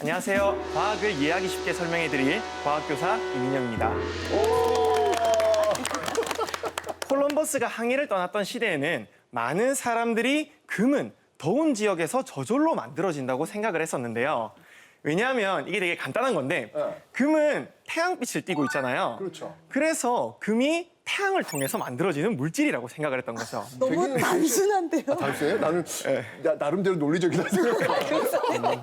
안녕하세요. 과학을 이해하기 쉽게 설명해드릴 과학교사 이민영입니다. 콜럼버스가 항해를 떠났던 시대에는 많은 사람들이 금은 더운 지역에서 저절로 만들어진다고 생각을 했었는데요. 왜냐하면 이게 되게 간단한 건데 네. 금은 태양빛을 띠고 있잖아요. 그렇죠. 그래서 금이 태양을 통해서 만들어지는 물질이라고 생각을 했던 거죠. 너무 되게 단순한데요. 단순해요? 나는 네. 나, 나름대로 논리적이다 생각해.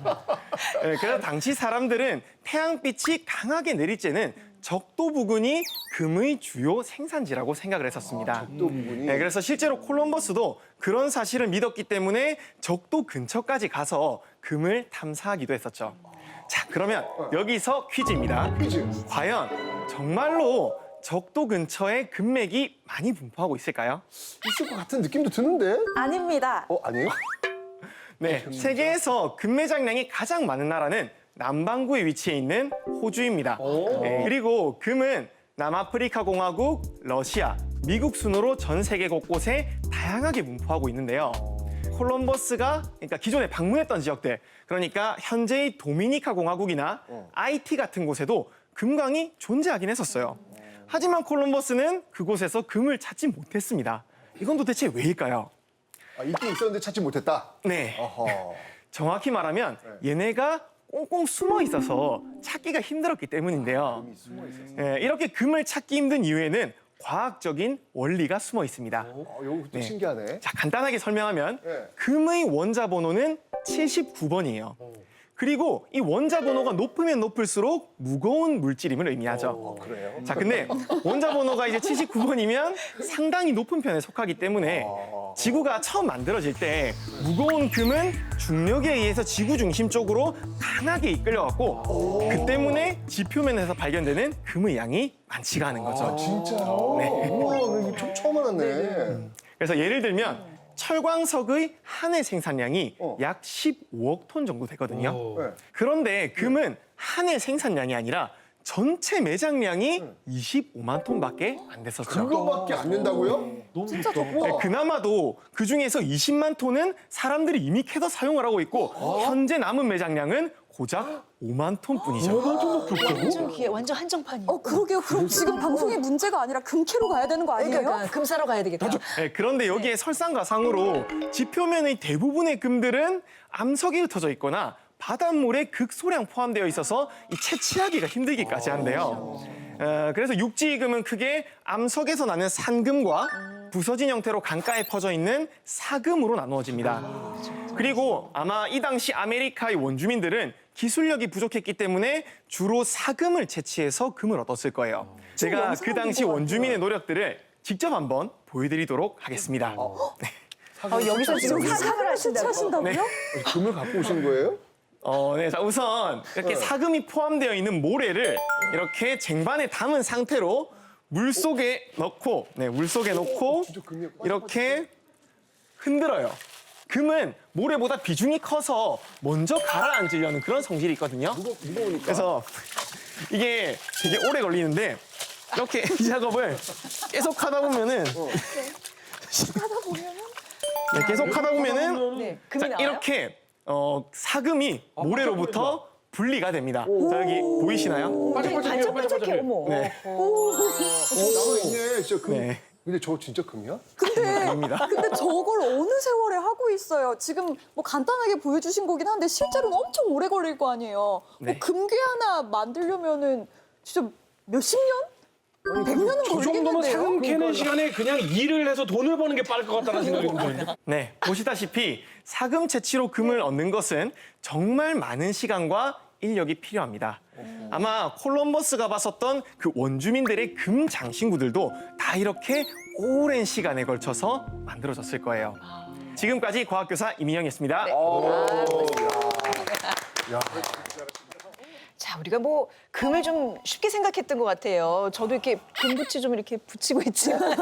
네, 그래서 당시 사람들은 태양빛이 강하게 내릴 때는 적도 부근이 금의 주요 생산지라고 생각을 했었습니다. 또 부분이 네, 그래서 실제로 콜럼버스도 그런 사실을 믿었기 때문에 적도 근처까지 가서 금을 탐사하기도 했었죠. 자, 그러면 여기서 퀴즈입니다. 퀴즈. 과연 정말로 적도 근처에 금맥이 많이 분포하고 있을까요? 있을 것 같은 느낌도 드는데? 아닙니다. 어 아니에요? 네, 세계에서 금매장량이 가장 많은 나라는 남반구에 위치해 있는 호주입니다. 네, 그리고 금은 남아프리카 공화국, 러시아, 미국 순으로 전 세계 곳곳에 다양하게 분포하고 있는데요. 콜럼버스가 그러니까 기존에 방문했던 지역들, 그러니까 현재의 도미니카 공화국이나 아이티 같은 곳에도 금광이 존재하긴 했었어요. 하지만 콜럼버스는 그곳에서 금을 찾지 못했습니다. 이건 도대체 왜일까요? 아, 있긴 있었는데 찾지 못했다. 네. 어허. 정확히 말하면 얘네가 꽁꽁 숨어 있어서 찾기가 힘들었기 때문인데요. 숨어 있었어. 예, 이렇게 금을 찾기 힘든 이유에는 과학적인 원리가 숨어 있습니다. 어, 이거 또 네. 신기하네. 자, 간단하게 설명하면 네. 금의 원자 번호는 79번이에요. 그리고 이 원자 번호가 높으면 높을수록 무거운 물질임을 의미하죠. 어, 그래요? 자, 근데 원자 번호가 이제 79번이면 상당히 높은 편에 속하기 때문에 지구가 처음 만들어질 때 무거운 금은 중력에 의해서 지구 중심 쪽으로 강하게 이끌려갔고 그 때문에 지표면에서 발견되는 금의 양이 많지가 않은 거죠. 아, 진짜요? 네. 우와, 나 이거 처- 처음 알았네. 그래서 예를 들면 철광석의 한 해 생산량이 어. 약 15억 톤 정도 되거든요. 네. 그런데 금은 한 해 생산량이 아니라 전체 매장량이 25만 톤밖에 안 됐었죠. 그거밖에 안 된다고요? 진짜 적고. 네, 그나마도 그 중에서 20만 톤은 사람들이 이미 캐서 사용을 하고 있고 현재 남은 매장량은 고작 5만 톤뿐이죠. 완전 귀해, 완전 한정판이에요. 어, 그러게요. 그럼 지금 방송이 문제가 아니라 금캐로 가야 되는 거 아니에요? 그러니까 금 사러 가야 되겠다. 네, 그런데 여기에 설상가상으로 지표면의 대부분의 금들은 암석이 흩어져 있거나 바닷물에 극소량 포함되어 있어서 이 채취하기가 힘들기까지 한데요. 어, 그래서 육지금은 크게 암석에서 나는 산금과 부서진 형태로 강가에 퍼져 있는 사금으로 나누어집니다. 그리고 아마 이 당시 아메리카의 원주민들은 기술력이 부족했기 때문에 주로 사금을 채취해서 금을 얻었을 거예요. 제가 영상 그 당시 원주민의 노력들을 직접 한번 보여드리도록 하겠습니다. 네. 어, 여기서 지금 지금 사과를 사과를 하신다고. 수치하신다고요? 금을 갖고 오신 거예요? 어, 네. 자, 우선 이렇게 네. 사금이 포함되어 있는 모래를 이렇게 쟁반에 담은 상태로 물 속에 넣고, 네, 물 속에 넣고 이렇게 흔들어요. 금은 모래보다 비중이 커서 먼저 가라앉으려는 그런 성질이 있거든요. 무거, 무거우니까. 그래서 이게 되게 오래 걸리는데 이렇게 이 작업을 계속 하다 보면은 하다 보면은 네, 계속 하다 보면은 네, 금이 자, 나와요? 이렇게 어, 사금이 모래로부터 분리가 됩니다. 자, 여기 보이시나요? 반짝반짝해, 어머. 네. 남아있네, 진짜 금. 네. 근데 저 진짜 금이야? 아닙니다. 근데 저걸 어느 세월에 하고 있어요. 지금 뭐 간단하게 보여주신 거긴 한데 실제로는 엄청 오래 걸릴 거 아니에요. 네. 뭐 금괴 하나 만들려면은 진짜 몇십 년? 백 년은 저 정도면 걸리겠는데요? 사금 캐는 시간에 그냥 일을 해서 돈을 버는 게 빠를 것 같다는 생각이 드는데. 네, 보시다시피 사금 채취로 금을 얻는 것은 정말 많은 시간과 인력이 필요합니다. 아마 콜럼버스가 봤었던 그 원주민들의 금 장신구들도 다 이렇게 오랜 시간에 걸쳐서 만들어졌을 거예요. 지금까지 과학교사 이민영이었습니다. 어, 야. 야. 자, 우리가 뭐 금을 좀 쉽게 생각했던 것 같아요. 저도 이렇게 금붙이 좀 이렇게 붙이고 있지만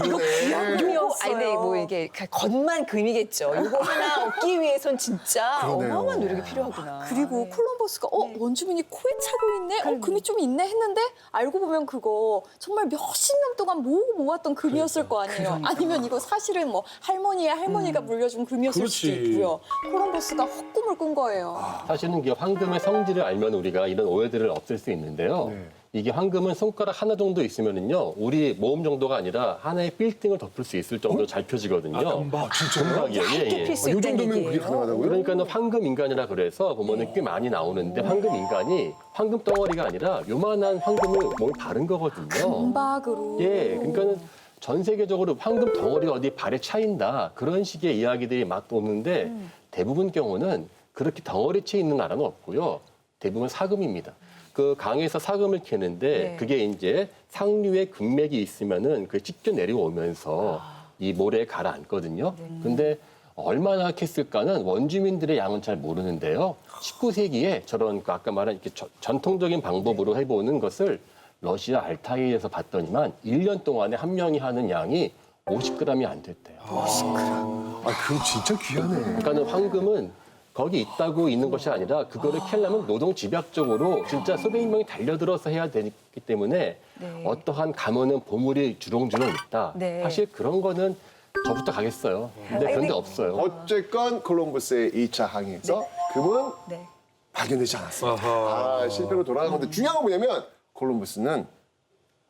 그러네. 요 아니 근데 뭐 이게 겉만 금이겠죠. 이거 하나 얻기 위해선 진짜 그러네요. 어마어마한 노력이 필요하구나. 그리고 네. 콜럼버스가 어 원주민이 코에 차고 있네, 어 금이 좀 있네 했는데 알고 보면 그거 정말 몇십 년 동안 모으고 모았던 금이었을 거 아니에요. 아니면 이거 사실은 뭐 할머니의 할머니가 물려준 금이었을 수도 그렇지. 있고요. 콜럼버스가 헛꿈을 꾼 거예요. 사실은 이게 황금의 성질을 알면 우리가 이런 오해들을 없앨 수 있는데요. 네. 이게 황금은 손가락 하나 정도 있으면은요, 우리 모음 정도가 아니라 하나의 빌딩을 덮을 수 있을 정도로 잘 펴지거든요. 아, 금박. 금박이요. 예, 얇게 예. 필수 이 있다는 정도면 그게 얘기예요. 가능하다고요? 그러니까는 황금 인간이라 그래서 보면은 꽤 많이 나오는데 황금 인간이 황금 덩어리가 아니라 요만한 황금을 몸에 바른 거거든요. 금박으로. 예, 그러니까는 전 세계적으로 황금 덩어리 어디 발에 차인다 그런 식의 이야기들이 막 오는데 대부분 경우는 그렇게 덩어리째 있는 나라는 없고요. 대부분 사금입니다. 그 강에서 사금을 캐는데 네. 그게 이제 상류에 금맥이 있으면은 그 찢겨 내려오면서 이 모래에 가라앉거든요. 근데 얼마나 캤을까는 원주민들의 양은 잘 모르는데요. 19세기에 저런 그 아까 말한 이렇게 저- 전통적인 방법으로 해보는 것을 러시아 알타이에서 봤더니만 1년 동안에 한 명이 하는 양이 50g이 안 됐대요. 아, 금 진짜 귀하네. 그러니까는 황금은 거기 있다고 있는 것이 아니라 그거를 캐려면 노동 집약적으로 진짜 수백 명이 달려들어서 해야 되기 때문에 네. 어떠한 가면은 보물이 주렁주렁 있다. 네. 사실 그런 거는 저부터 가겠어요. 근데 그런 게 없어요. 어쨌건 콜럼버스의 2차 항해에서 금은 네. 발견되지 않았습니다. 아하. 아, 실패로 돌아간 건데 중요한 건 뭐냐면 콜럼버스는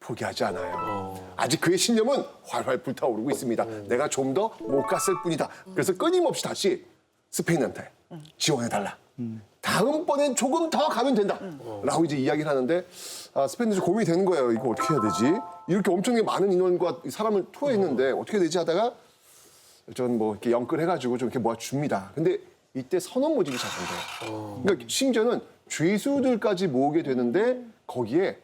포기하지 않아요. 아직 그의 신념은 활활 불타오르고 있습니다. 내가 좀 더 못 갔을 뿐이다. 그래서 끊임없이 다시 스페인한테 지원해달라. 다음번엔 조금 더 가면 된다. 라고 이제 이야기를 하는데 아, 스페인도 좀 고민이 되는 거예요. 이거 어떻게 해야 되지? 이렇게 엄청나게 많은 인원과 사람을 투어했는데 어떻게 되지 하다가 전뭐 이렇게 영끌해가지고 좀 이렇게 모아줍니다. 근데 이때 선원 모집이 시작돼요. 그러니까 심지어는 죄수들까지 모으게 되는데 거기에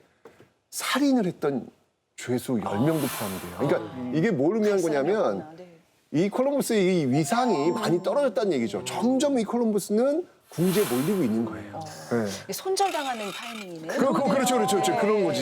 살인을 했던 죄수 10명도 포함돼요. 그러니까 이게 뭘 의미한 거냐면 네. 이 콜럼버스의 이 위상이 많이 떨어졌다는 얘기죠. 점점 이 콜럼버스는 궁지에 몰리고 있는 거예요. 네. 손절당하는 타이밍이네. 그, 그, 그렇죠, 그렇죠, 그렇죠. 그런 거지.